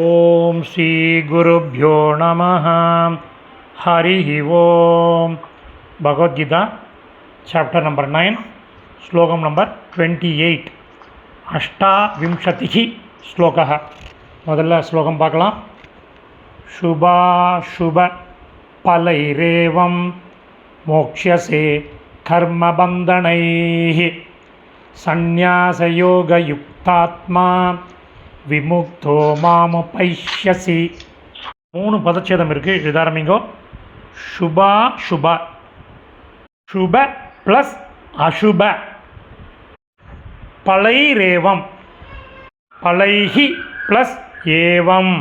ఓం శ్రీ గురుభ్యో నమ. హరి ఓం. భగవద్గీత చాప్టర్ నంబర్ నైన్ శ్లోకం నంబర్ ట్వంటీ ఎయిట్. అష్టావింశతి శ్లోక. మొదల శ్లోకం பார்க்கலாம் శుభాశుభ పలైరేవం మోక్ష్యసే కర్మబంధనై. సన్యాసయోగయుక్తాత్మా விமுக்தோ மாமுபைஷ்யசி மூணு பதச்சேதம் இருக்குது எழுதாரம்பிங்கோ சுபா சுப. சுப ப்ளஸ் அசுப. பழைரேவம் பழைஹி ப்ளஸ் ஏவம்.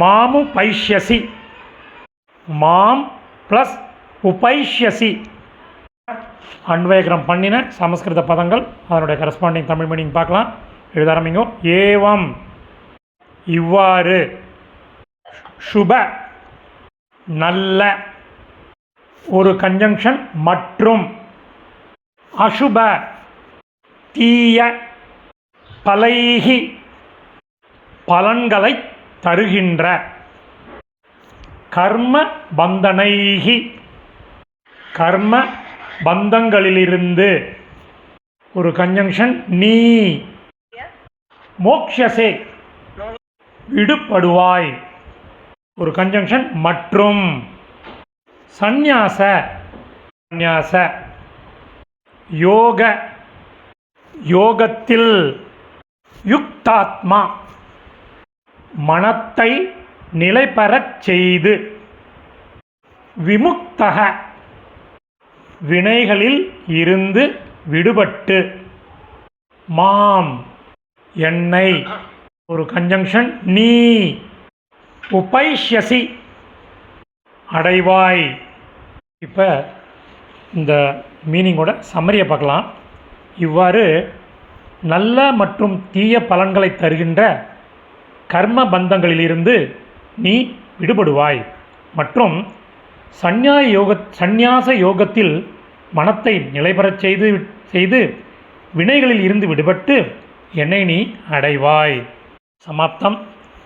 மாமு பைஷ்யசி. மாம் ப்ளஸ் உபைஷ்யசி. அன்வேகரம் பண்ணின சமஸ்கிருத பதங்கள். அதனுடைய கரஸ்பாண்டிங் தமிழ் மீனிங் பார்க்கலாம். எழுத ஆரம்பிங்க. ஏவம். இவ்வாறு. சுப. நல்ல. ஒரு கன்ஜங்ஷன் மற்றும். அசுப. தீய. பலைகி பலன்களை தருகின்ற. கர்ம பந்தனைகி. கர்ம பந்தங்களிலிருந்து. ஒரு கன்ஜங்ஷன் நீ. மோக்ஷசே. விடுபடுவாய். ஒரு கன்ஜங்ஷன் மற்றும். சந்நியாச. சந்நியாச. யோக. யோகத்தில். யுக்தாத்மா. மனத்தை நிலைபெறச் செய்து. விமுக்தக. வினைகளில் இருந்து விடுபட்டு. மாம். என்னை. ஒரு கன்ஜங்ஷன் நீ. உபைஷ்யசி. அடைவாய். இப்போ இந்த மீனிங்கோட சம்மரியை பார்க்கலாம். இவ்வாறு நல்ல மற்றும் தீய பலன்களை தருகின்ற கர்ம பந்தங்களிலிருந்து நீ விடுபடுவாய். மற்றும் சந்நியாய யோக சந்நியாச யோகத்தில் மனத்தை நிலைபெறச் செய்து செய்து வினைகளில் இருந்து விடுபட்டு என்னை நீ அடைவாய். சமாப்தம்.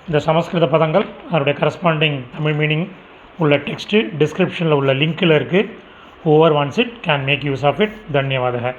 இந்த சமஸ்கிருத பதங்கள் அதனுடைய கரஸ்பாண்டிங் தமிழ் மீனிங் உள்ள டெக்ஸ்ட்டு டிஸ்கிரிப்ஷனில் உள்ள லிங்க்கில் இருக்குது over once it can make use of it தன்யவாதக.